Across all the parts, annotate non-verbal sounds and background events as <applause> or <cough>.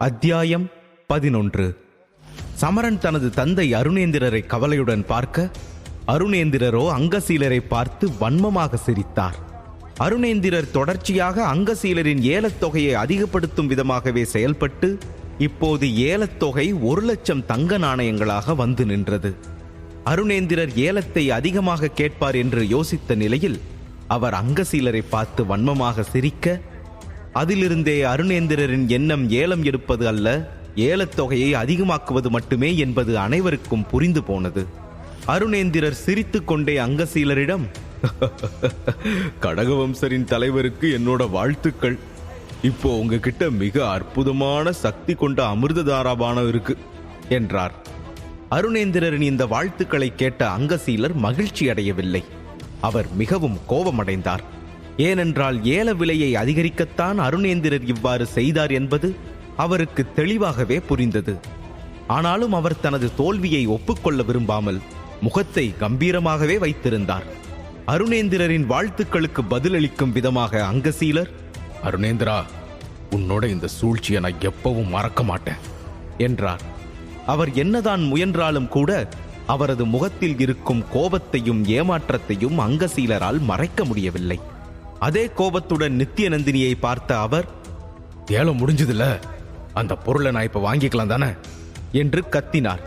அத்தியாயம் பதினொன்று. சமரன் தனது தந்தை அருணேந்திரரை கவலையுடன் பார்க்க அருணேந்திரரோ அங்கசீலரை பார்த்து வன்மமாக சிரித்தார். அருணேந்திரர் தொடர்ச்சியாக அங்கசீலரின் ஏலத்தொகையை அதிகப்படுத்தும் விதமாகவே செயல்பட்டு இப்போது ஏலத்தொகை ஒரு லட்சம் தங்க நாணயங்களாக வந்து நின்றது. அருணேந்திரர் ஏலத்தை அதிகமாக கேட்பார் என்று யோசித்த நிலையில் அவர் அங்கசீலரை பார்த்து வன்மமாக சிரிக்க அதிலிருந்தே அருணேந்திரரின் எண்ணம் ஏலம் எடுப்பது அல்ல ஏலத்தொகையை அதிகமாக்குவது மட்டுமே என்பது அனைவருக்கும் புரிந்து போனது. அருணேந்திரர் சிரித்து கொண்டே அங்கசீலரிடம் <laughs> கடகவம்சரின் தலைவருக்கு என்னோட வாழ்த்துக்கள். இப்போ உங்ககிட்ட மிக அற்புதமான சக்தி கொண்ட அமிர்ததாராபானம் இருக்கு என்றார். அருணேந்திரரின் இந்த வாழ்த்துக்களை கேட்ட அங்கசீலர் மகிழ்ச்சி அடையவில்லை அவர் மிகவும் கோபமடைந்தார். ஏனென்றால் ஏல விலையை அதிகரிக்கத்தான் அருணேந்திரர் இவ்வாறு செய்தார் என்பது அவருக்கு தெளிவாகவே புரிந்தது. ஆனாலும் அவர் தனது தோல்வியை ஒப்புக்கொள்ள விரும்பாமல் முகத்தை கம்பீரமாகவே வைத்திருந்தார். அருணேந்திரரின் வாழ்த்துக்களுக்கு பதிலளிக்கும் விதமாக அங்கசீலர் அருணேந்திரா உன்னோட இந்த சூழ்ச்சியை நான் எப்பவும் மறக்க மாட்டேன் என்றார். அவர் என்னதான் முயன்றாலும் கூட அவரது முகத்தில் இருக்கும் கோபத்தையும் ஏமாற்றத்தையும் அங்கசீலரால் மறைக்க முடியவில்லை. அதே கோபத்துடன் நித்யநந்தினியை பார்த்த அவர் ஏலம் முடிஞ்சதுல அந்த பொருளை நான் இப்ப வாங்கிக்கலாம் தானே? என்று கத்தினார்.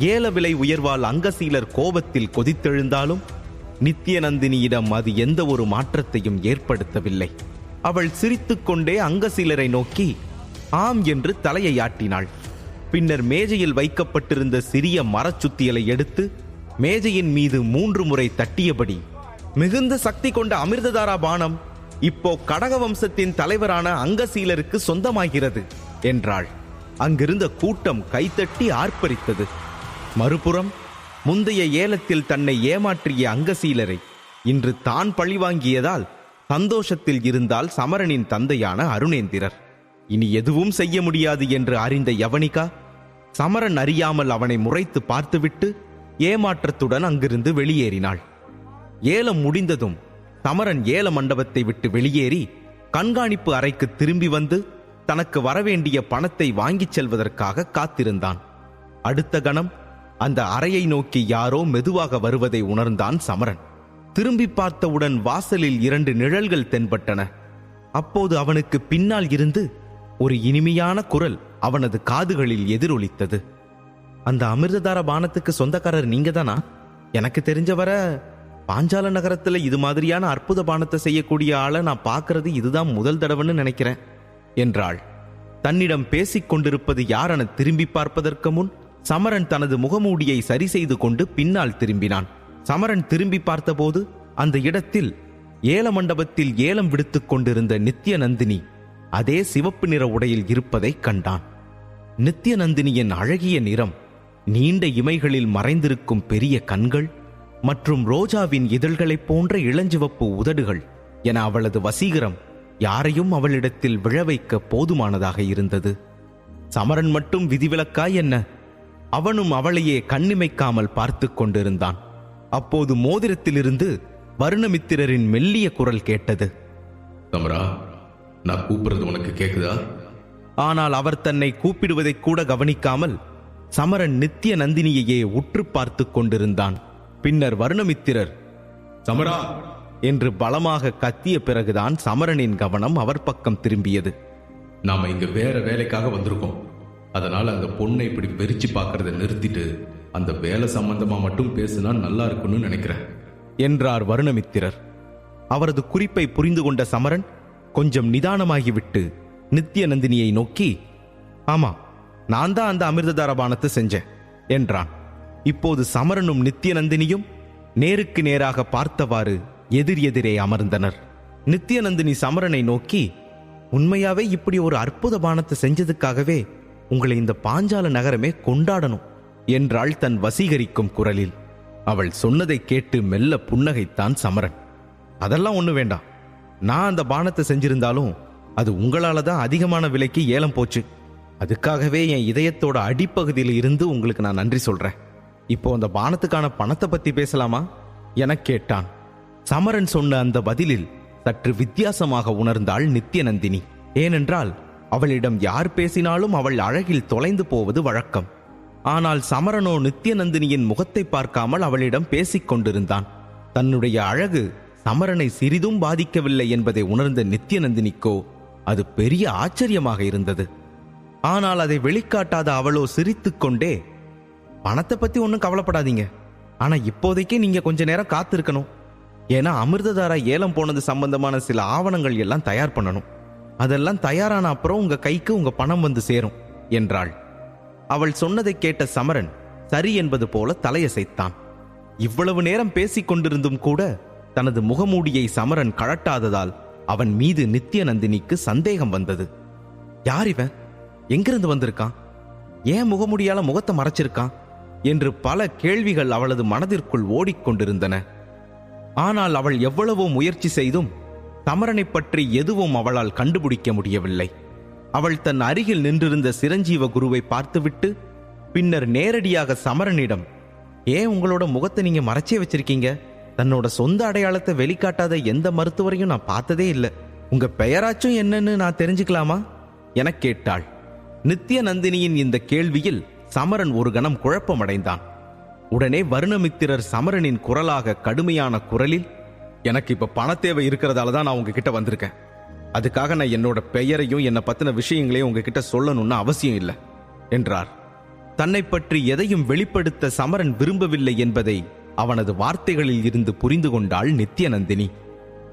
ஏல விலை உயர்வால் அங்கசீலர் கோபத்தில் கொதித்தெழுந்தாலும் நித்யநந்தினியிடம் அது எந்த ஒரு மாற்றத்தையும் ஏற்படுத்தவில்லை. அவள் சிரித்துக்கொண்டே அங்கசீலரை நோக்கி ஆம் என்று தலையை ஆட்டினாள். பின்னர் மேஜையில் வைக்கப்பட்டிருந்த சிறிய மரச்சுத்தியலை எடுத்து மேஜையின் மீது மூன்று முறை தட்டியபடி மிகுந்த சக்தி கொண்ட அமிர்ததாரா பானம் இப்போ கடக வம்சத்தின் தலைவரான அங்கசீலருக்கு சொந்தமாகிறது என்றாள். அங்கிருந்த கூட்டம் கைத்தட்டி ஆர்ப்பரித்தது. மறுபுறம் முந்தைய ஏலத்தில் தன்னை ஏமாற்றிய அங்கசீலரை இன்று தான் பழிவாங்கியதால் சந்தோஷத்தில் இருந்தால் சமரனின் தந்தையான அருணேந்திரர். இனி எதுவும் செய்ய முடியாது என்று அறிந்த யவனிகா சமரன் அறியாமல் அவனை முறைத்து பார்த்துவிட்டு ஏமாற்றத்துடன் அங்கிருந்து வெளியேறினாள். ஏலம் முடிந்ததும் சமரன் ஏல மண்டபத்தை விட்டு வெளியேறி கண்காணிப்பு அறைக்கு திரும்பி வந்து தனக்கு வரவேண்டிய பணத்தை வாங்கிச் செல்வதற்காக காத்திருந்தான். அடுத்த கணம் அந்த அறையை நோக்கி யாரோ மெதுவாக வருவதை உணர்ந்தான் சமரன். திரும்பி பார்த்தவுடன் வாசலில் இரண்டு நிழல்கள் தென்பட்டன. அப்போது அவனுக்கு பின்னால் இருந்து ஒரு இனிமையான குரல் அவனது காதுகளில் எதிரொலித்தது. அந்த அமிர்ததார பானத்துக்கு சொந்தக்காரர் நீங்க தானா எனக்கு தெரிஞ்சவரை பாஞ்சால நகரத்துல இது மாதிரியான அற்புத பானத்தை செய்யக்கூடிய ஆளை நான் பார்க்கறது இதுதான் முதல் தடவைன்னு நினைக்கிறேன் என்றாள். தன்னிடம் பேசிக் கொண்டிருப்பது யாரென திரும்பி பார்ப்பதற்கு முன் சமரன் தனது முகமூடியை சரி செய்து கொண்டு பின்னால் திரும்பினான். சமரன் திரும்பி பார்த்தபோது அந்த இடத்தில் ஏல மண்டபத்தில் ஏலம் விடுத்துக் கொண்டிருந்த நித்யநந்தினி அதே சிவப்பு நிற உடையில் இருப்பதைக் கண்டான். நித்யநந்தினியின் அழகிய நிறம் நீண்ட இமைகளில் மறைந்திருக்கும் பெரிய கண்கள் மற்றும் ரோஜாவின் இதழ்களைப் போன்ற இளஞ்சிவப்பு உதடுகள் என அவளது வசீகரம் யாரையும் அவளிடத்தில் விழவைக்க போதுமானதாக இருந்தது. சமரன் மட்டும் விதிவிலக்காய் என்ன? அவனும் அவளையே கண்ணிமைக்காமல் பார்த்துக் கொண்டிருந்தான். அப்போது மோதிரத்திலிருந்து வருணமித்திரரின் மெல்லிய குரல் கேட்டது. தமரா நான் கூப்பிடுறது உனக்கு கேக்குதா? ஆனால் அவர் தன்னை கூப்பிடுவதைக் கூட கவனிக்காமல் சமரன் நித்திய நந்தினியையே உற்று பார்த்துக் கொண்டிருந்தான். பின்னர் வருணமித்திரர் சமரா! என்று பலமாக கத்திய பிறகுதான் சமரனின் கவனம் அவர் பக்கம் திரும்பியது. நாம இங்க வேற வேலைக்காக வந்திருக்கோம். அதனால அந்த பொண்ணை இப்படி வெறிச்சு பார்க்கறத நிறுத்திட்டு அந்த வேலை சம்பந்தமா மட்டும் பேசுனா நல்லா இருக்கும்னு நினைக்கிறேன். என்றார் வருணமித்திரர். அவரது குறிப்பை புரிந்து கொண்ட சமரன் கொஞ்சம் நிதானமாகிவிட்டு நித்திய நந்தினியை நோக்கி ஆமா நான் தான் அந்த அமிர்ததார பானத்தை செஞ்சேன் என்றான். இப்போது சமரனும் நித்திய நந்தினியும் நேருக்கு நேராக பார்த்தவாறு எதிர் எதிரே அமர்ந்தனர். நித்யநந்தினி சமரனை நோக்கி உண்மையாவே இப்படி ஒரு அற்புத பானத்தை செஞ்சதுக்காகவே உங்களை இந்த பாஞ்சால நகரமே கொண்டாடணும் என்றாள் தன் வசீகரிக்கும் குரலில். அவள் சொன்னதை கேட்டு மெல்ல புன்னகைத்தான் சமரன். அதெல்லாம் ஒண்ணு வேண்டாம். நான் அந்த பானத்தை செஞ்சிருந்தாலும் அது உங்களால தான் அதிகமான விலைக்கு ஏலம் போச்சு. அதுக்காகவே என் இதயத்தோட அடிப்பகுதியில் இருந்து உங்களுக்கு நான் நன்றி சொல்றேன். இப்போ அந்த பானத்துக்கான பணத்தை பத்தி பேசலாமா? எனக் கேட்டான். சமரன் சொன்ன அந்த பதிலில் சற்று வித்தியாசமாக உணர்ந்தாள் நித்யநந்தினி. ஏனென்றால் அவளிடம் யார் பேசினாலும் அவள் அழகில் தொலைந்து போவது வழக்கம். ஆனால் சமரனோ நித்யநந்தினியின் முகத்தை பார்க்காமல் அவளிடம் பேசிக் கொண்டிருந்தான். தன்னுடைய அழகு சமரனை சிறிதும் பாதிக்கவில்லை என்பதை உணர்ந்த நித்யநந்தினிக்கோ அது பெரிய ஆச்சரியமாக இருந்தது. ஆனால் அதை வெளிக்காட்டாத அவளோ சிரித்துக்கொண்டே பணத்தை பத்தி ஒன்றும் கவலைப்படாதீங்க. ஆனா இப்போதைக்கு நீங்க கொஞ்ச நேரம் காத்திருக்கணும். ஏன்னா அமிர்ததாரா ஏலம் போனது சம்பந்தமான சில ஆவணங்கள் எல்லாம் தயார் பண்ணணும். அதெல்லாம் தயாரான அப்புறம் உங்க கைக்கு உங்க பணம் வந்து சேரும் என்றாள். அவள் சொன்னதை கேட்ட சமரன் சரி என்பது போல தலையசைத்தான். இவ்வளவு நேரம் பேசிக் கொண்டிருந்தும் கூட தனது முகமூடியை சமரன் கழட்டாததால் அவன் மீது நித்யநந்தினிக்கு சந்தேகம் வந்தது. யார் இவன்? எங்கிருந்து வந்திருக்கான்? ஏன் முகமுடியால முகத்தை மறைச்சிருக்கான்? என்று பல கேள்விகள் அவளது மனதிற்குள் ஓடிக்கொண்டிருந்தன. ஆனால் அவள் எவ்வளவோ முயற்சி செய்தும் தமரனை பற்றி எதுவும் அவளால் கண்டுபிடிக்க முடியவில்லை. அவள் தன் அருகில் நின்றிருந்த சிரஞ்சீவ குருவை பார்த்துவிட்டு பின்னர் நேரடியாக சமரனிடம் ஏன் உங்களோட முகத்தை நீங்க மறைச்சே வச்சிருக்கீங்க? தன்னோட சொந்த அடையாளத்தை வெளிக்காட்டாத எந்த மருத்துவரையும் நான் பார்த்ததே இல்லை. உங்க பெயராச்சும் என்னன்னு நான் தெரிஞ்சுக்கலாமா? எனக் கேட்டாள். நித்யநந்தினியின் இந்த கேள்வியில் சமரன் ஒரு கணம் குழப்பமடைந்தான். உடனே வருணமித்திரர் சமரனின் குரலாக கடுமையான குரலில் எனக்கு இப்ப பண தேவை இருக்கிறதால தான் நான் உங்ககிட்ட வந்திருக்கேன். அதுக்காக நான் என்னோட பெயரையும் என்னை பத்தின விஷயங்களையும் உங்ககிட்ட சொல்லணும்னு அவசியம் இல்லை என்றார். தன்னை பற்றி எதையும் வெளிப்படுத்த சமரன் விரும்பவில்லை என்பதை அவனது வார்த்தைகளில் இருந்து புரிந்து கொண்டாள் நித்யநந்தினி.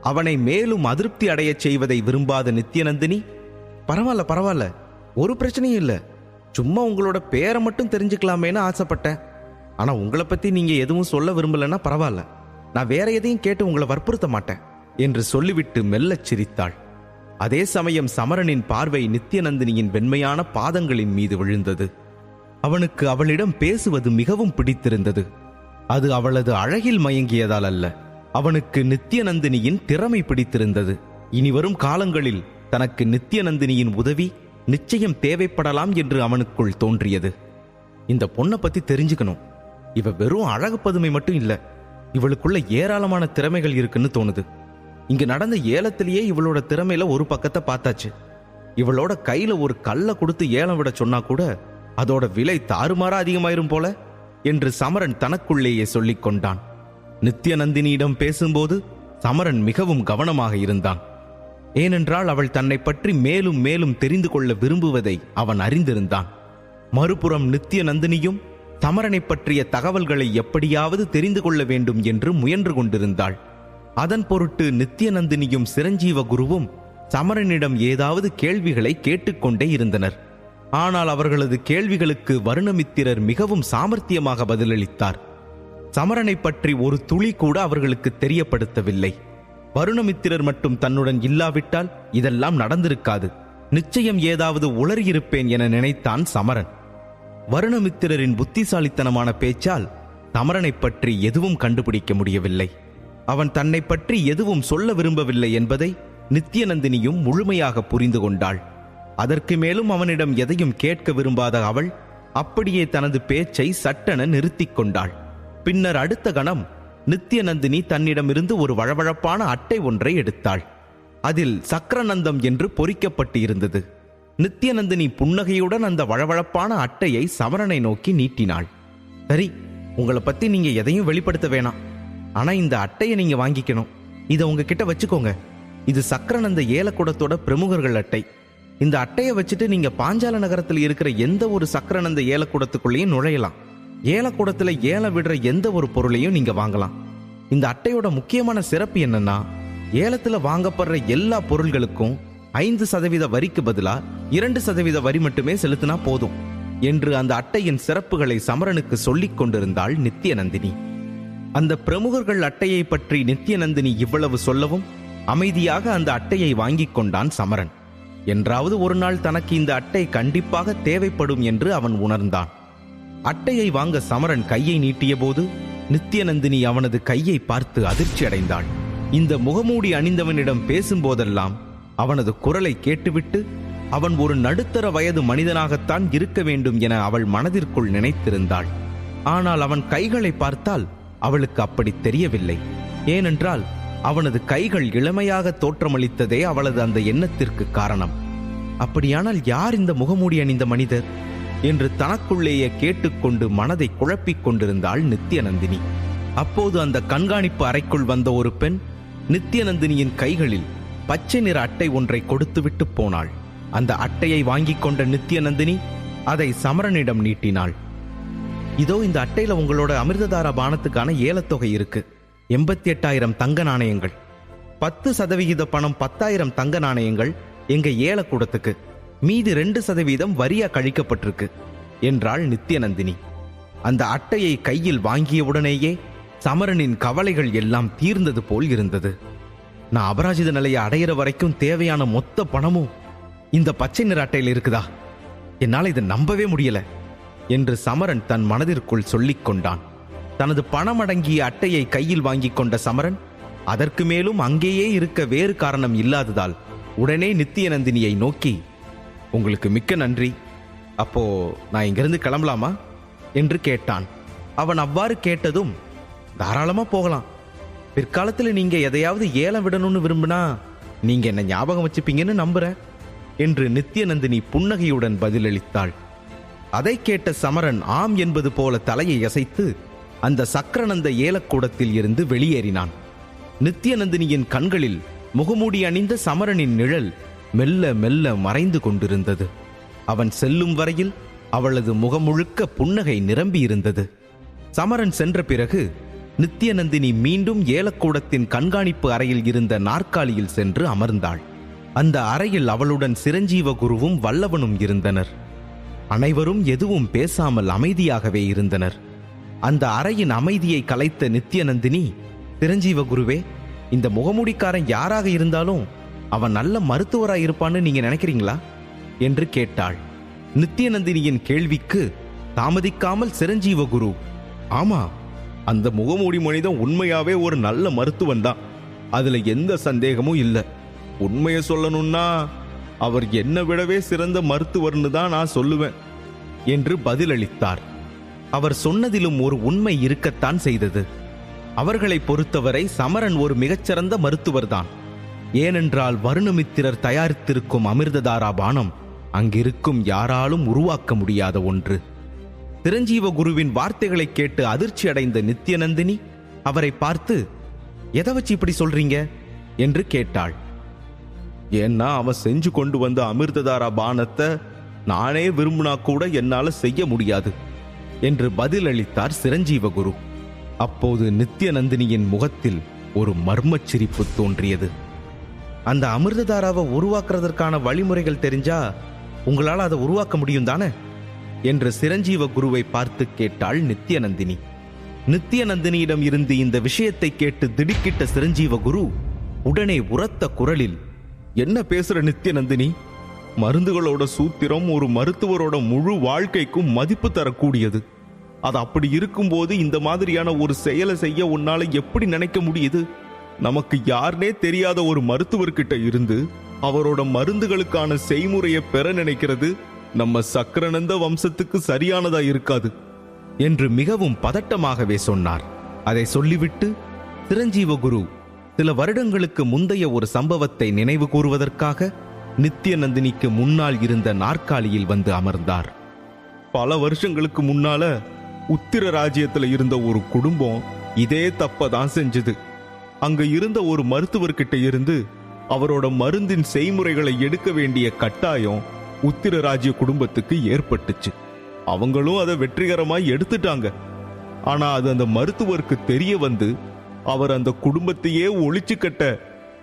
அவனை மேலும் அதிருப்தி அடையச் செய்வதை விரும்பாத நித்யநந்தினி பரவாயில்ல பரவாயில்ல ஒரு பிரச்சனையும் இல்லை. சும்மா உங்களோட பேரை மட்டும் தெரிஞ்சுக்கலாமேன்னு ஆசைப்பட்டேன். ஆனா உங்களை பத்தி நீங்க எதுவும் சொல்ல விரும்பலன்னா பரவாயில்ல. நான் வேற எதையும் கேட்டு உங்களை வற்புறுத்த மாட்டேன் என்று சொல்லிவிட்டு மெல்லச் சிரித்தாள். அதே சமயம் சமரனின் பார்வை நித்யநந்தினியின் வெண்மையான பாதங்களின் மீது விழுந்தது. அவனுக்கு அவளிடம் பேசுவது மிகவும் பிடித்திருந்தது. அது அவளது அழகில் மயங்கியதால் அல்ல அவனுக்கு நித்யநந்தினியின் திறமை பிடித்திருந்தது. இனி வரும் காலங்களில் தனக்கு நித்யநந்தினியின் உதவி நிச்சயம் தேவைப்படலாம் என்று அவனுக்குள் தோன்றியது. இந்த பொண்ணை பத்தி தெரிஞ்சுக்கணும். இவ வெறும் அழகு பதுமை மட்டும் இல்ல இவளுக்குள்ள ஏராளமான திறமைகள் இருக்குன்னு தோணுது. இங்க நடந்த ஏலத்திலேயே இவளோட திறமையில ஒரு பக்கத்தை பார்த்தாச்சு. இவளோட கையில ஒரு கல்லை கொடுத்து ஏலம் விட சொன்னா கூட அதோட விலை தாறுமாறா அதிகமாயிரும் போல என்று சமரன் தனக்குள்ளேயே சொல்லிக் கொண்டான். நித்யநந்தினியிடம் பேசும்போது சமரன் மிகவும் கவனமாக இருந்தான். ஏனென்றால் அவள் தன்னை பற்றி மேலும் மேலும் தெரிந்து கொள்ள விரும்புவதை அவன் அறிந்திருந்தான். மறுபுறம் நித்யநந்தினியும் தமரனை பற்றிய தகவல்களை எப்படியாவது தெரிந்து கொள்ள வேண்டும் என்று முயன்று கொண்டிருந்தாள். அதன் பொருட்டு நித்யநந்தினியும் சிரஞ்சீவ குருவும் சமரனிடம் ஏதாவது கேள்விகளை கேட்டுக்கொண்டே இருந்தனர். ஆனால் அவர்களது கேள்விகளுக்கு வருணமித்திரர் மிகவும் சாமர்த்தியமாக பதிலளித்தார். சமரனை பற்றி ஒரு துளி கூட அவர்களுக்கு தெரியப்படுத்தவில்லை. வருணமித்திரர் மட்டும் தன்னுடன் இல்லாவிட்டால் இதெல்லாம் நடந்திருக்காது. நிச்சயம் ஏதாவது உளறியிருப்பேன் என நினைத்தான் சமரன். வருணமித்திரரின் புத்திசாலித்தனமான பேச்சால் சமரனைப் பற்றி எதுவும் கண்டுபிடிக்க முடியவில்லை. அவன் தன்னை பற்றி எதுவும் சொல்ல விரும்பவில்லை என்பதை நித்யநந்தினியும் முழுமையாக புரிந்து கொண்டாள். அதற்கு மேலும் அவனிடம் எதையும் கேட்க விரும்பாத அவள் அப்படியே தனது பேச்சை சட்டென நிறுத்திக் கொண்டாள். பின்னர் அடுத்த கணம் நித்யநந்தினி தன்னிடமிருந்து ஒரு வழவழப்பான அட்டை ஒன்றை எடுத்தாள். அதில் சக்கரநந்தம் என்று பொறிக்கப்பட்டு இருந்தது நித்யநந்தினி புன்னகையுடன் அந்த வழவழப்பான அட்டையை சமரனை நோக்கி நீட்டினாள். சரி உங்களை பத்தி நீங்க எதையும் வெளிப்படுத்த வேணாம். ஆனா இந்த அட்டையை நீங்க வாங்கிக்கணும். இதை உங்ககிட்ட வச்சுக்கோங்க. இது சக்கரநந்த ஏலக்கூடத்தோட பிரமுகர்கள் அட்டை. இந்த அட்டையை வச்சுட்டு நீங்க பாஞ்சால நகரத்தில் இருக்கிற எந்த ஒரு சக்கரநந்த ஏலக்கூடத்துக்குள்ளேயும் நுழையலாம். ஏலக்கூடத்துல ஏலம் விடுற எந்த ஒரு பொருளையும் நீங்க வாங்கலாம். இந்த அட்டையோட முக்கியமான சிறப்பு என்னன்னா ஏலத்துல வாங்கப்படுற எல்லா பொருள்களுக்கும் ஐந்து சதவீத வரிக்கு பதிலா இரண்டு சதவீத வரி மட்டுமே செலுத்தினா போதும் என்று அந்த அட்டையின் சிறப்புகளை சமரனுக்கு சொல்லிக் கொண்டிருந்தாள் நித்யநந்தினி. அந்த பிரமுகர்கள் அட்டையை பற்றி நித்யநந்தினி இவ்வளவு சொல்லவும் அமைதியாக அந்த அட்டையை வாங்கிக் கொண்டான் சமரன். என்றாவது ஒரு நாள் தனக்கு இந்த அட்டை கண்டிப்பாக தேவைப்படும் என்று அவன் உணர்ந்தான். அட்டையை வாங்க சமரன் கையை நீட்டியபோது நித்யநந்தினி அவனது கையை பார்த்து அதிர்ச்சி அடைந்தாள் இந்த முகமூடி அணிந்தவனிடம் பேசும்போதெல்லாம் அவனது குரலை கேட்டுவிட்டு அவன் ஒரு நடுத்தர வயது மனிதனாகத்தான் இருக்க வேண்டும் என அவள் மனதிற்குள் நினைத்திருந்தாள். ஆனால் அவன் கைகளை பார்த்தால் அவளுக்கு அப்படி தெரியவில்லை. ஏனென்றால் அவனது கைகள் இளமையாக தோற்றமளித்ததே அவளது அந்த எண்ணத்திற்கு காரணம். அப்படியானால் யார் இந்த முகமூடி அணிந்த மனிதர்? என்று தனக்குள்ளேயே கேட்டுக்கொண்டு மனதை குழப்பிக் கொண்டிருந்தாள் நித்யநந்தினி. அப்போது அந்த கண்காணிப்பு அறைக்குள் வந்த ஒரு பெண் நித்யநந்தினியின் கைகளில் பச்சை நிற அட்டை ஒன்றை கொடுத்துவிட்டு போனாள். அந்த அட்டையை வாங்கிக் கொண்ட நித்யநந்தினி அதை சமரனிடம் நீட்டினாள். இதோ இந்த அட்டையில உங்களோட அமிர்ததாரா பானத்துக்கான ஏலத்தொகை இருக்கு. எண்பத்தி எட்டாயிரம் தங்க நாணயங்கள். பத்து சதவிகித பணம் பத்தாயிரம் தங்க நாணயங்கள் எங்க ஏலக்கூடத்துக்கு மீதி ரெண்டு சதவீதம் வரியா கழிக்கப்பட்டிருக்கு என்றாள் நித்யநந்தினி. அந்த அட்டையை கையில் வாங்கியவுடனேயே சமரனின் கவலைகள் எல்லாம் தீர்ந்தது போல் இருந்தது. நான் அபராஜித நிலையை அடையிற வரைக்கும் தேவையான மொத்த பணமும் இந்த பச்சை நிற அட்டையில் இருக்குதா? என்னால் இதை நம்பவே முடியல என்று சமரன் தன் மனதிற்குள் சொல்லிக் கொண்டான். தனது பணம் அடங்கிய அட்டையை கையில் வாங்கிக் கொண்ட சமரன் அதற்கு மேலும் அங்கேயே இருக்க வேறு காரணம் இல்லாததால் உடனே நித்தியநந்தினியை நோக்கி உங்களுக்கு மிக்க நன்றி. அப்போ நான் இங்கிருந்து கிளம்பலாமா? என்று கேட்டான். அவன் அவ்வாறு கேட்டதும் தாராளமா போகலாம். பிற்காலத்தில் நீங்க எதையாவது ஏலம் விடணும்னு விரும்பினா நீங்க என்ன ஞாபகம் வச்சுப்பீங்கன்னு நம்புகிறேன் என்று நித்யநந்தினி புன்னகையுடன் பதிலளித்தாள். அதை கேட்ட சமரன் ஆம் என்பது போல தலையை அசைத்து அந்த சக்கரநந்த ஏலக்கூடத்தில் இருந்து வெளியேறினான். நித்யநந்தினியின் கண்களில் முகமூடி அணிந்த சமரனின் நிழல் மெல்ல மெல்ல மறைந்து கொண்டிருந்தது. அவன் செல்லும் வரையில் அவளது முகமுழுக்க புன்னகை நிரம்பியிருந்தது சமரன் சென்ற பிறகு நித்யநந்தினி மீண்டும் ஏலக்கூடத்தின் கண்காணிப்பு அறையில் இருந்த நாற்காலியில் சென்று அமர்ந்தாள். அந்த அறையில் அவளுடன் சிரஞ்சீவ குருவும் வல்லவனும் இருந்தனர். அனைவரும் எதுவும் பேசாமல் அமைதியாகவே இருந்தனர். அந்த அறையின் அமைதியை கலைத்த நித்யநந்தினி சிரஞ்சீவ குருவே இந்த முகமூடிக்காரன் யாராக இருந்தாலும் அவன் நல்ல மருத்துவராக இருப்பான்னு நீங்க நினைக்கிறீங்களா? என்று கேட்டாள். நித்யநந்தினியின் கேள்விக்கு தாமதிக்காமல் சிரஞ்சீவ குரு ஆமா அந்த முகமூடி மனிதன் உண்மையாவே ஒரு நல்ல மருத்துவன் தான். அதுல எந்த சந்தேகமும் இல்லை. உண்மையை சொல்லணும்னா அவர் என்னை விடவே சிறந்த மருத்துவர்னு தான் நான் சொல்லுவேன் என்று பதிலளித்தார். அவர் சொன்னதிலும் ஒரு உண்மை இருக்கத்தான் செய்தது. அவர்களை பொறுத்தவரை சமரன் ஒரு மிகச்சிறந்த மருத்துவர்தான். ஏனென்றால் வருணமித்திரர் தயாரித்திருக்கும் அமிர்ததாரா பானம் அங்கிருக்கும் யாராலும் உருவாக்க முடியாத ஒன்று. திரஞ்சீவ குருவின் வார்த்தைகளை கேட்டு அதிர்ச்சி அடைந்த நித்யநந்தினி அவரை பார்த்து எதை வச்சு இப்படி சொல்றீங்க? என்று கேட்டாள். ஏன்னா அவன் செஞ்சு கொண்டு வந்த அமிர்ததாரா பானத்தை நானே விரும்பினா கூட என்னால செய்ய முடியாது என்று பதிலளித்தார் சிரஞ்சீவ குரு. அப்போது நித்யநந்தினியின் முகத்தில் ஒரு மர்மச் சிரிப்பு தோன்றியது. அந்த அமிர்ததாராவை உருவாக்குறதற்கான வழிமுறைகள் தெரிஞ்சா உங்களால் அதை உருவாக்க முடியும் தானே? என்று சிரஞ்சீவ குருவை பார்த்து கேட்டாள் நித்யநந்தினி. நித்யநந்தினியிடம் இருந்து இந்த விஷயத்தை கேட்டு திடுக்கிட்ட சிரஞ்சீவ குரு உடனே உரத்த குரலில் என்ன பேசுற நித்யநந்தினி? மருந்துகளோட சூத்திரம் ஒரு மருத்துவரோட முழு வாழ்க்கைக்கும் மதிப்பு தரக்கூடியது. அது அப்படி இருக்கும்போது இந்த மாதிரியான ஒரு செயலை செய்ய உன்னால எப்படி நினைக்க முடியுது? நமக்கு யாருனே தெரியாத ஒரு மருத்துவர்கிட்ட இருந்து அவரோட மருந்துகளுக்கான செய்முறையை பெற நினைக்கிறது நம்ம சக்கரநந்த வம்சத்துக்கு சரியானதா இருக்காது என்று மிகவும் பதட்டமாகவே சொன்னார். அதை சொல்லிவிட்டு சிரஞ்சீவ குரு சில வருடங்களுக்கு முந்தைய ஒரு சம்பவத்தை நினைவு கூறுவதற்காக நித்யநந்தினிக்கு முன்னால் இருந்த நாற்காலியில் வந்து அமர்ந்தார். பல வருஷங்களுக்கு முன்னால உத்திர ராஜ்யத்துல இருந்த ஒரு குடும்பம் இதே தப்ப தான் செஞ்சது. அங்கு இருந்த ஒரு மருத்துவர்கிட்ட இருந்து அவரோட மருந்தின் செய்முறைகளை எடுக்க வேண்டிய கட்டாயம் உத்திரராஜ்ய குடும்பத்துக்கு ஏற்பட்டுச்சு. அவங்களும் அதை வெற்றிகரமாய் எடுத்துட்டாங்க. ஆனா அது அந்த மருத்துவருக்கு தெரிய வந்து அவர் அந்த குடும்பத்தையே ஒழிச்சு கட்ட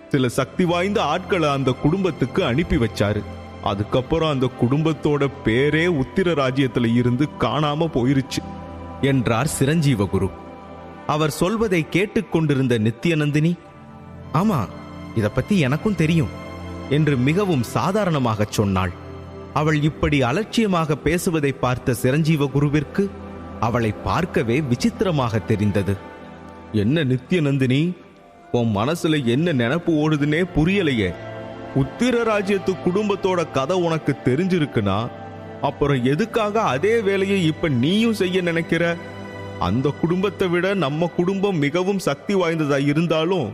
சில சக்தி வாய்ந்த ஆட்களை அந்த குடும்பத்துக்கு அனுப்பி வச்சாரு. அதுக்கப்புறம் அந்த குடும்பத்தோட பேரே உத்திர ராஜ்யத்துல இருந்து காணாம போயிருச்சு என்றார் சிரஞ்சீவ குரு அவர் சொல்வதை கேட்டுக்கொண்டிருந்த நித்யநந்தினி ஆமா இத பத்தி எனக்கும் தெரியும் என்று மிகவும் சாதாரணமாகச் சொன்னாள். அவள் இப்படி அலட்சியமாக பேசுவதை பார்த்த சிரஞ்சீவ குருவிற்கு அவளை பார்க்கவே விசித்திரமாக தெரிந்தது. என்ன நித்யநந்தினி உன் மனசுல என்ன நினப்பு ஓடுதுன்னே புரியலையே. உத்திர ராஜ்யத்து குடும்பத்தோட கதை உனக்கு தெரிஞ்சிருக்குன்னா அப்புறம் எதுக்காக அதே வேலையை இப்ப நீயும் செய்ய நினைக்கிற? அந்த குடும்பத்தை விட நம்ம குடும்பம் மிகவும் சக்தி வாய்ந்ததா இருந்தாலும்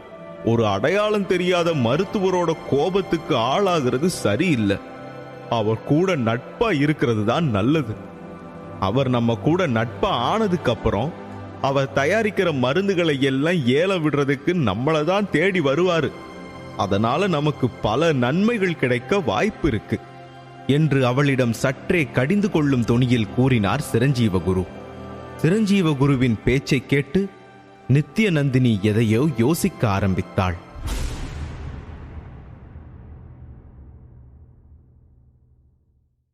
ஒரு அடையாளம் தெரியாத மருத்துவரோட கோபத்துக்கு ஆளாகிறது சரியில்லை. அவர் கூட நட்பா இருக்கிறது தான் நல்லது. அவர் நம்ம கூட நட்பா ஆனதுக்கு அப்புறம் அவர் தயாரிக்கிற மருந்துகளை எல்லாம் ஏல விடுறதுக்கு நம்மளை தான் தேடி வருவாரு. அதனால நமக்கு பல நன்மைகள் கிடைக்க வாய்ப்பு இருக்கு என்று அவளிடம் சற்றே கடிந்து கொள்ளும் தொனியில் கூறினார் சிரஞ்சீவகுரு சிரஞ்சீவகுருவின் பேச்சை கேட்டு நித்யநந்தினி எதையோ யோசிக்க ஆரம்பித்தாள்.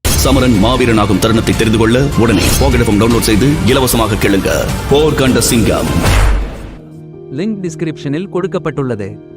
சமரன் மாவீரனாகும் தருணத்தை தெரிந்து கொள்ள உடனே போகடஃபம் டவுன்லோட் செய்து இலவசமாக கேளுங்க. போர் கண்ட சிங்கம். லிங்க் டிஸ்கிரிப்ஷனில் கொடுக்கப்பட்டுள்ளது.